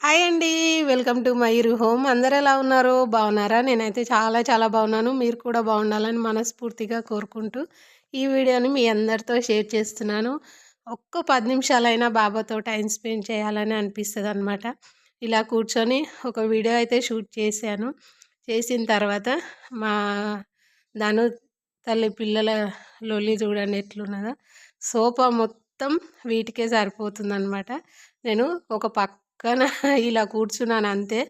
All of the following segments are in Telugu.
హాయ్ అండి. Welcome to Mayur home. అందరు ఎలా ఉన్నారు? బాగున్నారా? నేనైతే చాలా చాలా బాగున్నాను. మీరు కూడా బాగుండాలని మనస్ఫూర్తిగా కోరుకుంటూ ఈ వీడియోని మీ అందరితో షేర్ చేస్తున్నాను. ఒక్క పది నిమిషాలైనా బాబాతో టైం స్పెండ్ చేయాలని అనిపిస్తుంది అనమాట ఇలా కూర్చొని ఒక వీడియో అయితే షూట్ చేశాను. చేసిన తర్వాత మా దాను తల్లి పిల్లల లొల్లి చూడండి ఎట్లున్నదో. సోఫా మొత్తం వీటికే సరిపోతుందనమాట నేను ఒక పక్క కానీ ఇలా కూర్చున్నాను అంతే.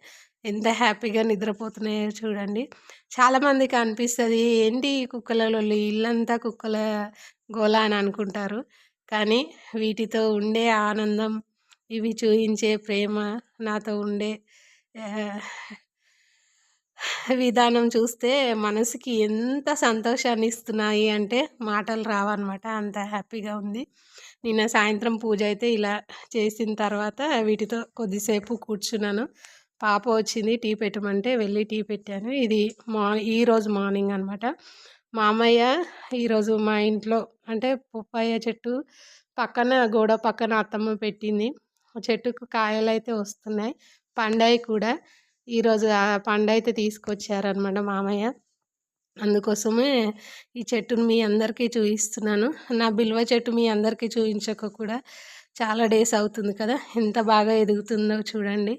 ఎంత హ్యాపీగా నిద్రపోతున్నాయో చూడండి. చాలామందికి అనిపిస్తుంది ఏంటి కుక్కలలో ఇల్లంతా కుక్కల గోళ అని అనుకుంటారు. కానీ వీటితో ఉండే ఆనందం ఇవి చూయించే ప్రేమ నాతో ఉండే విధానం చూస్తే మనసుకి ఎంత సంతోషాన్ని ఇస్తున్నాయి అంటే మాటలు రావన్నమాట. అంత హ్యాపీగా ఉంది. నిన్న సాయంత్రం పూజ అయితే ఇలా చేసిన తర్వాత వీటితో కొద్దిసేపు కూర్చున్నాను. పాప వచ్చింది టీ పెట్టమంటే వెళ్ళి టీ పెట్టాను. ఇది మా ఈరోజు మార్నింగ్ అనమాట మామయ్య ఈరోజు మా ఇంట్లో అంటే పప్పాయ చెట్టు పక్కన గోడ పక్కన అత్తమ్మ పెట్టింది. చెట్టుకు కాయలు అయితే వస్తున్నాయి. పండాయి కూడా. ఈరోజు ఆ పండు అయితే తీసుకొచ్చారనమాట మామయ్య. అందుకోసమే ఈ చెట్టును మీ అందరికీ చూపిస్తున్నాను నా బిల్వ చెట్టు మీ అందరికీ చూపించక కూడా చాలా డేస్ అవుతుంది కదా ఎంత బాగా ఎదుగుతుందో చూడండి.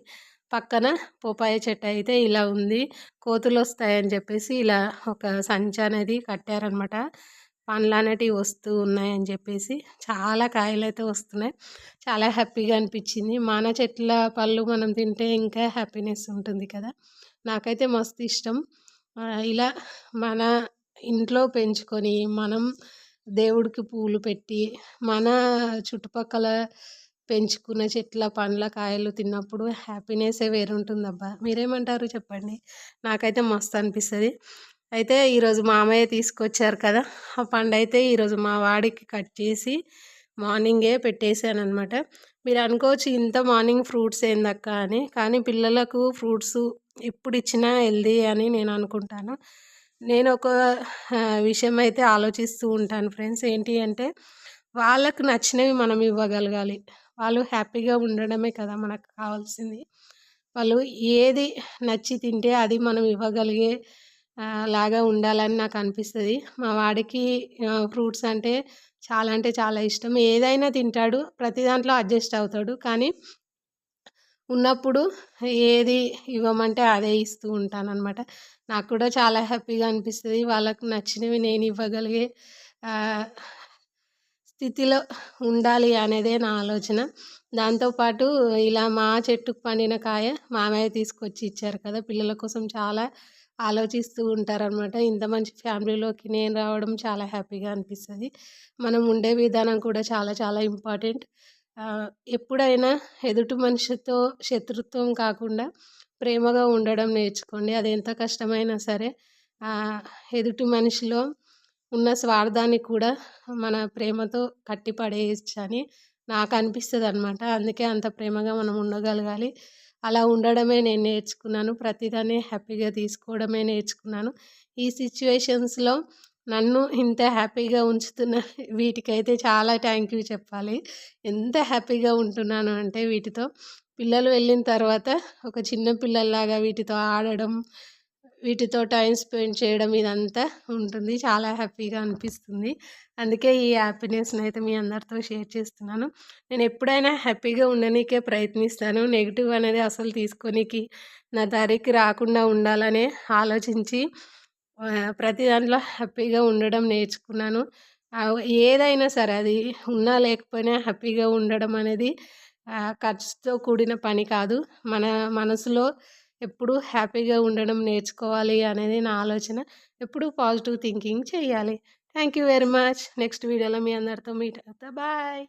పక్కన పోపాయ చెట్టు అయితే ఇలా ఉంది కోతులు వస్తాయని చెప్పేసి ఇలా ఒక సంచి అనేది కట్టారనమాట పండ్లు అనేటివి వస్తూ ఉన్నాయని చెప్పేసి చాలా కాయలు అయితే వస్తున్నాయి. చాలా హ్యాపీగా అనిపించింది. మన చెట్ల పళ్ళు మనం తింటే ఇంకా హ్యాపీనెస్ ఉంటుంది కదా. నాకైతే మస్తు ఇష్టం. ఇలా మన ఇంట్లో పెంచుకొని మనం దేవుడికి పూలు పెట్టి మన చుట్టుపక్కల పెంచుకున్న చెట్ల పండ్ల కాయలు తిన్నప్పుడు హ్యాపీనెస్సే వేరుంటుందబ్బా. మీరేమంటారు చెప్పండి? నాకైతే మస్తు అనిపిస్తుంది. అయితే ఈరోజు మామయ్య తీసుకొచ్చారు కదా ఆ పండు అయితే ఈరోజు మా వాడికి కట్ చేసి మార్నింగే పెట్టేశాను అనమాట మీరు అనుకోవచ్చు ఇంత మార్నింగ్ ఫ్రూట్స్ ఏందక్క అని కానీ పిల్లలకు ఫ్రూట్స్ ఎప్పుడు ఇచ్చినా హెల్దీ అని నేను అనుకుంటాను. నేను ఒక విషయం అయితే ఆలోచిస్తూ ఉంటాను ఫ్రెండ్స్. ఏంటి అంటే వాళ్ళకు నచ్చినవి మనం ఇవ్వగలగాలి. వాళ్ళు హ్యాపీగా ఉండడమే కదా మనకు కావాల్సింది. వాళ్ళు ఏది నచ్చి తింటే అది మనం ఇవ్వగలిగే లాగా ఉండాలని నాకు అనిపిస్తుంది. మా వాడికి ఫ్రూట్స్ అంటే చాలా అంటే చాలా ఇష్టం. ఏదైనా తింటాడు ప్రతి దాంట్లో అడ్జస్ట్ అవుతాడు. కానీ ఉన్నప్పుడు ఏది ఇవ్వమంటే అదే ఇస్తూ ఉంటాను అనమాట నాకు కూడా చాలా హ్యాపీగా అనిపిస్తుంది. వాళ్ళకు నచ్చినవి నేను ఇవ్వగలిగే స్థితిలో ఉండాలి అనేదే నా ఆలోచన. దాంతోపాటు ఇలా మా చెట్టుకు పండిన కాయ మామయ్య తీసుకొచ్చి ఇచ్చారు కదా పిల్లల కోసం చాలా ఆలోచిస్తూ ఉంటారనమాట ఇంత మంచి ఫ్యామిలీలోకి నేను రావడం చాలా హ్యాపీగా అనిపిస్తుంది. మనం ఉండే విధానం కూడా చాలా చాలా ఇంపార్టెంట్. ఎప్పుడైనా ఎదుటి మనిషితో శత్రుత్వం కాకుండా ప్రేమగా ఉండడం నేర్చుకోండి. అది ఎంత కష్టమైనా సరే ఎదుటి మనిషిలో ఉన్న స్వార్థాన్ని కూడా మన ప్రేమతో కట్టిపడేయచ్చు అని నాకు అనిపిస్తుంది అనమాట అందుకే అంత ప్రేమగా మనం ఉండగలగాలి. అలా ఉండడమే నేను నేర్చుకున్నాను. ప్రతిదాన్ని హ్యాపీగా తీసుకోవడమే నేర్చుకున్నాను. ఈ సిచ్యువేషన్స్లో నన్ను ఇంత హ్యాపీగా ఉంచుతున్న వీటికైతే చాలా థ్యాంక్ యూ చెప్పాలి. ఎంత హ్యాపీగా ఉంటున్నాను అంటే వీటితో. పిల్లలు వెళ్ళిన తర్వాత ఒక చిన్న పిల్లల్లాగా వీటితో ఆడడం వీటితో టైం స్పెండ్ చేయడం ఇదంతా ఉంటుంది. చాలా హ్యాపీగా అనిపిస్తుంది. అందుకే ఈ హ్యాపీనెస్ని అయితే మీ అందరితో షేర్ చేస్తున్నాను. నేను ఎప్పుడైనా హ్యాపీగా ఉండనీకే ప్రయత్నిస్తాను. నెగిటివ్ అనేది అసలు తీసుకొనికి నా దారికి రాకుండా ఉండాలనే ఆలోచించి ప్రతి దాంట్లో హ్యాపీగా ఉండడం నేర్చుకున్నాను. ఏదైనా సరే అది ఉన్నా లేకపోయినా హ్యాపీగా ఉండడం అనేది ఖర్చుతో కూడిన పని కాదు. మన మనసులో ఎప్పుడు హ్యాపీగా ఉండడం నేర్చుకోవాలి అనేది నా ఆలోచన. ఎప్పుడు పాజిటివ్ థింకింగ్ చేయాలి. Thank you very much. Next వీడియోలో మీ అందరితో మీట్ అవుతా. బాయ్.